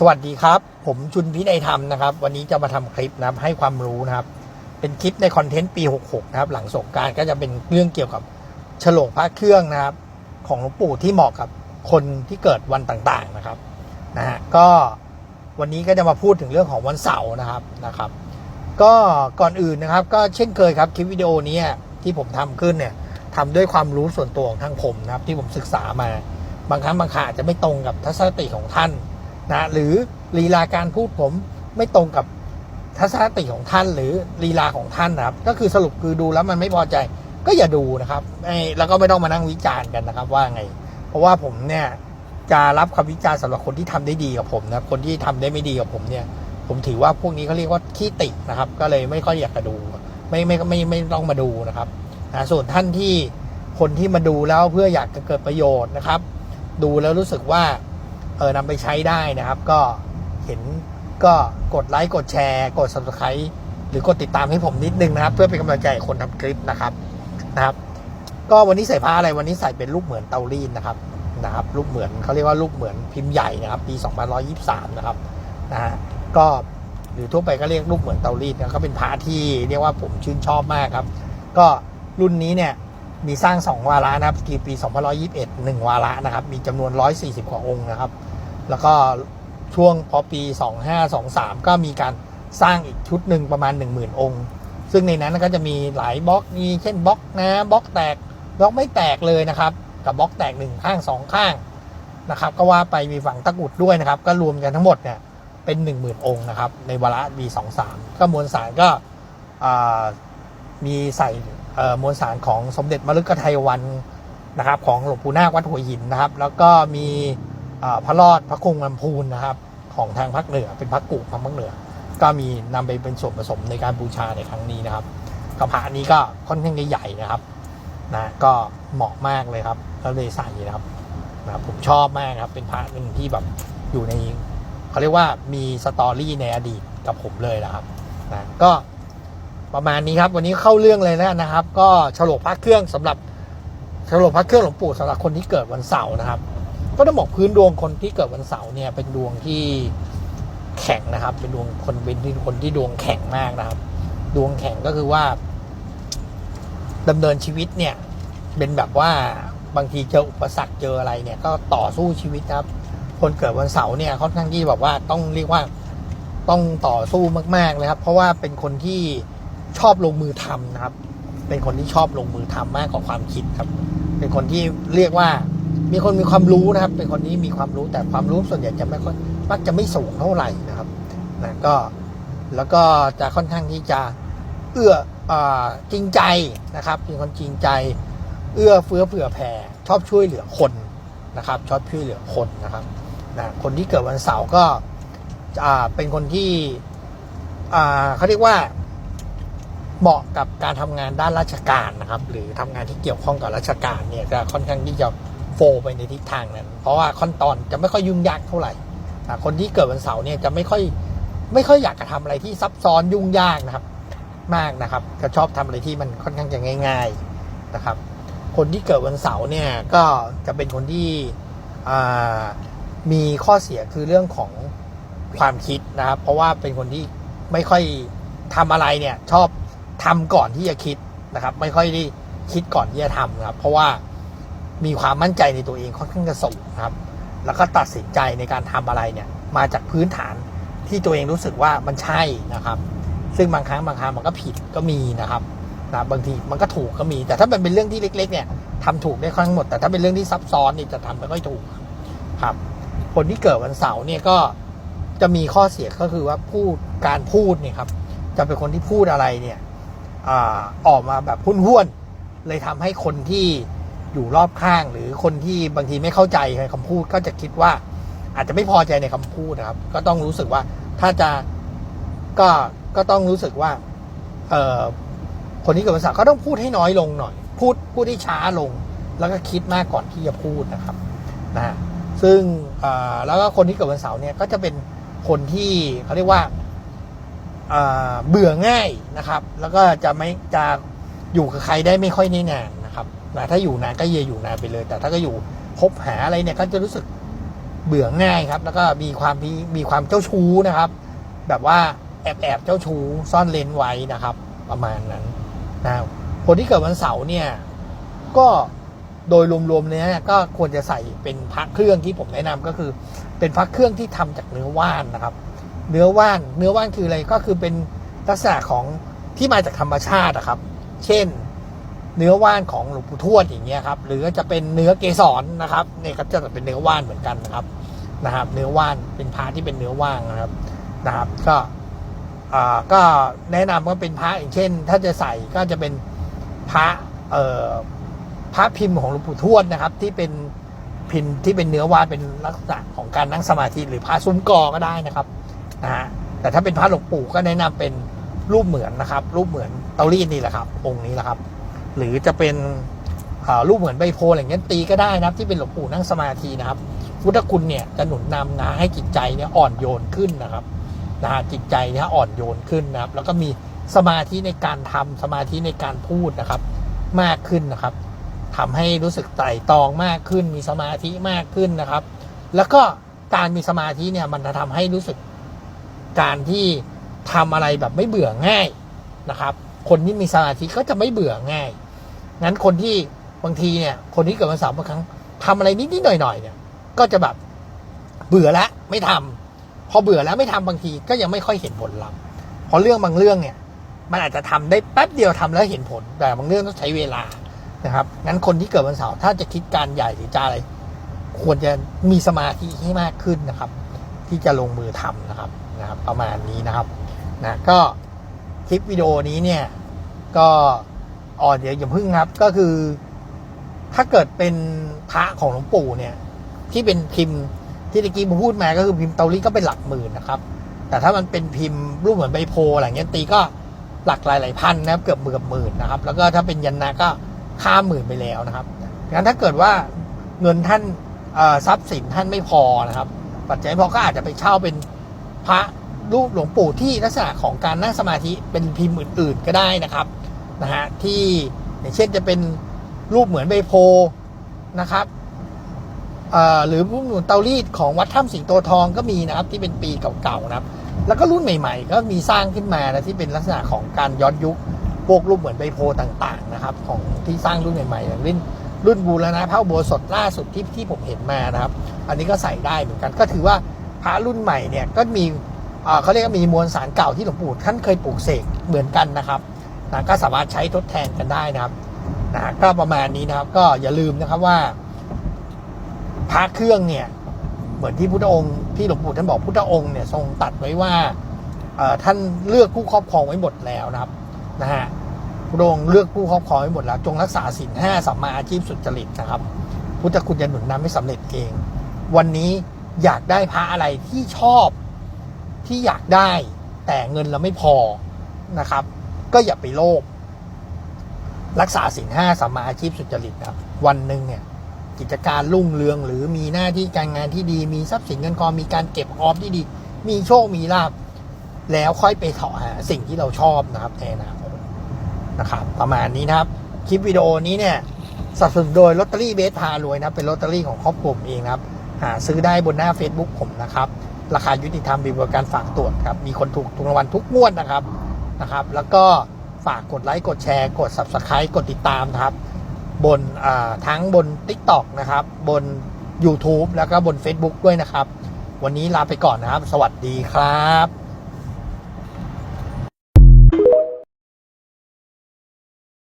สวัสดีครับ ผมชุนพินัยธรรมนะครับ วันนี้จะมาทำคลิปนะครับให้ความรู้นะครับ เป็นคลิปในคอนเทนต์ปี 66 นะครับ หลังสงการก็จะเป็นเรื่องเกี่ยวกับฉลองพระเครื่องนะครับ ของหลวงปู่ที่เหมาะกับคนที่เกิดวันต่างๆนะครับนะฮะก็วันนี้ก็จะมาพูดถึงเรื่องของวันเสาร์นะครับนะครับ ก็ก่อนอื่นนะครับ ก็เช่นเคยครับคลิปวิดีโอนี้ที่ผมทำขึ้นเนี่ยทำด้วยความรู้ส่วนตัวของทางผมนะครับ ที่ผมศึกษามา บางครั้งบางคราจจะไม่ตรงกับทัศนคติของท่าน นะหรือลีลาการพูดผมไม่ตรงกับทัศนคติของท่านหรือลีลาของท่านนะครับ ก็คือสรุปคือดูแล้วมันไม่พอใจก็อย่าดูนะครับไอ้แล้วก็ไม่ต้องมานั่งวิจารณ์กันนะครับ ว่าไง เพราะว่าผมเนี่ยจะรับคำวิจารณ์สำหรับคนที่ทำได้ดีกับผมนะคนที่ทำได้ไม่ดีกับผมเนี่ย ผมถือว่าพวกนี้เขาเรียกว่าขี้ตินะครับ ก็เลยไม่ค่อยอยากจะดูไม่ไม่ไม่ไม่ไม่ต้องมาดูนะครับนะส่วนท่านที่คนที่มาดูแล้วเพื่ออยากจะเกิดประโยชน์นะครับ ดูแล้วรู้สึกว่า เออนำไปใช้ได้นะครับ ก็เห็นก็กดไลค์กดแชร์ กด subscribe หรือกดติดตามให้ผมนิดนึงนะครับ เพื่อเป็นกำลังใจคนทำคลิปนะครับนะครับ ก็วันนี้ใส่ผ้าอะไรวันนี้ใส่เป็นรูปเหมือนเตารีดนะครับนะครับรูปเหมือนเขาเรียกว่ารูปเหมือนพิมพ์ใหญ่นะครับ ปี2123 นะครับนะฮะก็หรือทั่วไปก็เรียกรูปเหมือนเตารีดนะก็เป็นผ้าที่เรียกว่าผมชื่นชอบมากครับ ก็รุ่นนี้เนี่ยมีสร้าง 2 วาระนะครับกี่ปี 2121 1 วาระนะครับ มีจำนวน 140 กว่าองค์นะครับ แล้วก็ช่วงพอปี 2523 ก็มีการสร้างอีกชุดหนึ่งประมาณ 10,000 องค์ ซึ่งในนั้นก็จะมีหลายบล็อกมีเช่นบล็อกนะบล็อกแตกบล็อกไม่แตกเลยนะครับ กับบล็อกแตกหนึ่งข้างสองข้างนะครับ ก็ว่าไปมีฝั่งตะกุดด้วยนะครับ ก็รวมกันทั้งหมดเนี่ยเป็น 10,000 องค์นะครับ ในวาระปี23 ก็มวลสารก็มีใส่มวลสารของสมเด็จมฤคทยวันนะครับ ของหลวงปู่นาควัดหัวหินนะครับ แล้วก็มี พระรอดพระคงลำพูนนะครับ ของทางภาคเหนือเป็นพระกุทางภาคเหนือ ก็มีนำไปเป็นส่วนผสมในการบูชาในครั้งนี้นะครับกระพระนี้ก็ค่อนข้างใหญ่นะครับนะก็เหมาะมากเลยครับก็เลยใส่นะครับนะผมชอบมากครับเป็นพระหนึ่งที่แบบอยู่ในเขาเรียกว่ามีสตอรี่ในอดีตกับผมเลยนะครับนะก็ประมาณนี้ครับ วันนี้เข้าเรื่องเลยแล้วนะครับ ก็ฉลองพระเครื่องสำหรับฉลองพระเครื่องหลวงปู่สำหรับคนที่เกิดวันเสาร์นะครับ ก็ต้องบอกพื้นดวงคนที่เกิดวันเสาร์เนี่ยเป็นดวงที่แข็งนะครับ เป็นดวงคนเป็นคนที่ดวงแข็งมากนะครับ ดวงแข็งก็คือว่าดำเนินชีวิตเนี่ย เป็นแบบว่าบางทีเจออุปสรรคเจออะไรเนี่ย ก็ต่อสู้ชีวิตครับ คนเกิดวันเสาร์เนี่ยค่อนข้างที่แบบว่าต้องเรียกว่าต้องต่อสู้มากๆเลยครับ เพราะว่าเป็นคนที่ชอบลงมือทำนะครับ เป็นคนที่ชอบลงมือทำมากกว่าความคิดครับ เป็นคนที่เรียกว่ามีคนมีความรู้นะครับ เป็นคนที่มีความรู้แต่ความรู้ส่วนใหญ่จะไม่ค่อยมักจะไม่สูงเท่าไหร่นะครับนะก็แล้วก็จะค่อนข้างที่จะเอื้ออจริงใจนะครับเป็นคนจริงใจ เอื้อเฟื้อเผื่อแผ่ชอบช่วยเหลือคนนะครับ ชอบช่วยเหลือคนนะครับนะคนที่เกิดวันเสาร์ก็เป็นคนที่อ่าเขาเรียกว่า เหมาะกับการทำงานด้านราชการนะครับ หรือทำงานที่เกี่ยวข้องกับราชการเนี่ยจะค่อนข้างที่จะโฟไปในทิศทางนั้น เพราะว่าขั้นตอนจะไม่ค่อยยุ่งยากเท่าไหร่คนที่เกิดวันเสาร์เนี่ยจะไม่ค่อยไม่ค่อยอยากจะทำอะไรที่ซับซ้อนยุ่งยากนะครับ มากนะครับก็ชอบทำอะไรที่มันค่อนข้างจะง่าย ๆนะครับ คนที่เกิดวันเสาร์เนี่ยก็จะเป็นคนที่มีข้อเสียคือเรื่องของความคิดนะครับ เพราะว่าเป็นคนที่ไม่ค่อยทำอะไรเนี่ยชอบ ทำก่อนที่จะคิดนะครับ ไม่ค่อยได้คิดก่อนที่จะทำนะครับ เพราะว่ามีความมั่นใจในตัวเองค่อนข้างจะสูงครับ แล้วก็ตัดสินใจในการทำอะไรเนี่ย มาจากพื้นฐานที่ตัวเองรู้สึกว่ามันใช่นะครับ ซึ่งบางครั้งบางครั้งมันก็ผิดก็มีนะครับนะบางทีมันก็ถูกก็มี แต่ถ้ามันเป็นเรื่องที่เล็ก ๆ เนี่ยทำถูกได้ค่อนข้างหมด แต่ถ้าเป็นเรื่องที่ซับซ้อนเนี่ยจะทำไม่ค่อยถูกครับ คนที่เกิดวันเสาร์เนี่ยก็จะมีข้อเสียก็คือว่าพูดการพูดเนี่ยครับ จะเป็นคนที่พูดอะไรเนี่ย ออกมาแบบพุ่นห้วนๆเลยทำให้คนที่อยู่รอบข้าง หรือคนที่บางทีไม่เข้าใจในคำพูดก็จะคิดว่า อาจจะไม่พอใจในคำพูดนะครับ ก็ต้องรู้สึกว่าถ้าจะก็ก็ต้องรู้สึกว่า เออคนที่เกิดวันเสาร์ก็ต้องพูดให้น้อยลงหน่อย พูดพูดให้ช้าลง แล้วก็คิดมากก่อนที่จะพูดนะครับนะซึ่งแล้วก็คนที่เกิดวันเสาร์เนี่ยก็จะเป็นคนที่เขาเรียกว่า เบื่อง่ายนะครับ แล้วก็จะไม่จะอยู่กับใครได้ไม่ค่อยได้นานนะครับนะถ้าอยู่นานก็เยอยู่นานไปเลย แต่ถ้าก็อยู่คบหาอะไรเนี่ยก็จะรู้สึกเบื่อง่ายครับ แล้วก็มีความมีมีความเจ้าชู้นะครับ แบบว่าแอบแอบเจ้าชู้ซ่อนเลนไว้นะครับ ประมาณนั้นนะคนที่เกิดวันเสาร์เนี่ย ก็โดยรวมๆเนี่ยก็ควรจะใส่เป็นพระเครื่องที่ผมแนะนำก็คือ เป็นพระเครื่องที่ทำจากเนื้อว่านนะครับ เนื้อว่าน เนื้อว่านคืออะไรก็คือเป็นลักษณะของที่มาจากธรรมชาตินะครับ เช่น เนื้อว่านของหลวงปู่ทวดอย่างเงี้ยครับ หรือจะเป็นเนื้อเกสรนะครับเนี่ยก็จะเป็นเนื้อว่านเหมือนกันนะครับนะครับ เนื้อว่านเป็นพระที่เป็นเนื้อว่างนะครับนะครับ ก็อ่าก็แนะนำว่าเป็นพระอย่างเช่น ถ้าจะใส่ก็จะเป็นพระเอ่อพระพิมพ์ของหลวงปู่ทวดนะครับ ที่เป็นพิมพ์ที่เป็นเนื้อว่านเป็นลักษณะของการนั่งสมาธิหรือพระซุ้มกอก็ได้นะครับ นะฮะแต่ถ้าเป็นพระหลวงปู่ก็แนะนำเป็นรูปเหมือนนะครับ รูปเหมือนเตารีดนี่แหละครับ องค์นี้แหละครับ หรือจะเป็นรูปเหมือนใบโพลอะไรเงี้ยตีก็ได้นะครับ ที่เป็นหลวงปู่นั่งสมาธินะครับ พุทธคุณเนี่ยจะหนุนนำนะให้จิตใจเนี่ยอ่อนโยนขึ้นนะครับนะฮะจิตใจเนี่ยอ่อนโยนขึ้นนะครับ แล้วก็มีสมาธิในการทำสมาธิในการพูดนะครับ มากขึ้นนะครับทำให้รู้สึกไตร่ตรองมากขึ้น มีสมาธิมากขึ้นนะครับ แล้วก็การมีสมาธิเนี่ยมันจะทำให้รู้สึก การที่ทำอะไรแบบไม่เบื่อง่ายนะครับ คนที่มีสมาธิก็จะไม่เบื่อง่าย งั้นคนที่บางทีเนี่ย คนที่เกิดวันเสาร์บางครั้งทำอะไรนิดๆหน่อยๆเนี่ย ก็จะแบบเบื่อแล้วไม่ทำพอเบื่อแล้วไม่ทำบางทีก็ยังไม่ค่อยเห็นผลลัพธ์เพราะเรื่องบางเรื่องเนี่ย มันอาจจะทำได้แป๊บเดียวทำแล้วเห็นผล แต่บางเรื่องต้องใช้เวลานะครับ งั้นคนที่เกิดวันเสาร์ถ้าจะคิดการใหญ่หรือจะอะไร ควรจะมีสมาธิให้มากขึ้นนะครับ ที่จะลงมือทำนะครับ นะครับประมาณนี้นะครับนะก็คลิปวิดีโอนี้เนี่ยก็อ่อนเดี๋ยวอย่าพึ่งครับก็คือ ถ้าเกิดเป็นพระของหลวงปู่เนี่ย ที่เป็นพิมพ์ที่ตะกี้ผมพูดมาก็คือพิมพ์เตาลีก็เป็นหลักหมื่นนะครับ แต่ถ้ามันเป็นพิมพ์รูปเหมือนใบโพอะไรเงี้ยตีก็หลักหลายหลายพันนะครับ เกือบหมื่นกับหมื่นนะครับ แล้วก็ถ้าเป็นยันนาก็ข้ามหมื่นไปแล้วนะครับงั้นถ้าเกิดว่าเงินท่านทรัพย์สินท่านไม่พอนะครับ ปัจจัยพอก็อาจจะไปเช่าเป็น พระรูปหลวงปู่ที่ลักษณะของการนั่งสมาธิเป็นพิมพ์อื่น ๆ ก็ได้นะครับนะฮะที่อย่างเช่นจะเป็นรูปเหมือนใบโพนะครับหรือรุ่นหนุนเตารีดของวัดถ้ำสิงโตทองก็มีนะครับที่เป็นปีเก่าๆนะครับ แล้วก็รุ่นใหม่ ๆ ก็มีสร้างขึ้นมานะที่เป็นลักษณะของการย้อนยุคพวกรูปเหมือนใบโพต่างๆนะครับ ของที่สร้างรุ่นใหม่ๆอย่างรุ่นรุ่นบูรณะพระโบสถล่าสุดที่ที่ผมเห็นมานะครับ อันนี้ก็ใส่ได้เหมือนกันก็ถือว่า พระรุ่นใหม่เนี่ยก็มีเขาเรียกว่ามีมวลสารเก่าที่หลวงปู่ท่านเคยปลูกเสกเหมือนกันนะครับนะก็สามารถใช้ทดแทนกันได้นะครับนะก็ประมาณนี้นะครับ ก็อย่าลืมนะครับว่าพระเครื่องเนี่ย เหมือนที่พุทธองค์ที่หลวงปู่ท่านบอกพุทธองค์เนี่ยทรงตัดไว้ว่าท่านเลือกผู้ครอบครองไว้หมดแล้วนะครับนะฮะพุทธองค์เลือกผู้ครอบครองไว้หมดแล้ว จงรักษาศีลห้าสัมมาอาชีพสุจริตนะครับ พุทธคุณจะหนุนนำให้สำเร็จเอง วันนี้ อยากได้พระอะไรที่ชอบที่อยากได้แต่เงินเราไม่พอนะครับ ก็อย่าไปโลภรักษาศีลห้าสัมมาอาชีพสุจริตนะครับ วันหนึ่งเนี่ยกิจการรุ่งเรืองหรือมีหน้าที่การงานที่ดีมีทรัพย์สินเงินทองมีการเก็บออมที่ดี มีโชคมีลาบแล้วค่อยไปเถาะหาสิ่งที่เราชอบนะครับในอนาคตนะครับ ประมาณนี้นะครับ คลิปวิดีโอนี้เนี่ยสนับสนุนโดยลอตเตอรี่เบสพารวยนะเป็นลอตเตอรี่ของครอบครัวผมเองนะครับ ซื้อได้บนหน้า Facebook ผมนะครับ ราคายุติธรรมมีบริการฝากตรวจครับ มีคนถูกทุกรางวัลทุกงวดนะครับนะครับ แล้วก็ฝากกดไลค์กดแชร์ กด Subscribe กดติดตามครับ บนทั้งบน TikTok นะครับ บน YouTube แล้วก็บน Facebook ด้วยนะครับ วันนี้ลาไปก่อนนะครับ สวัสดีครับ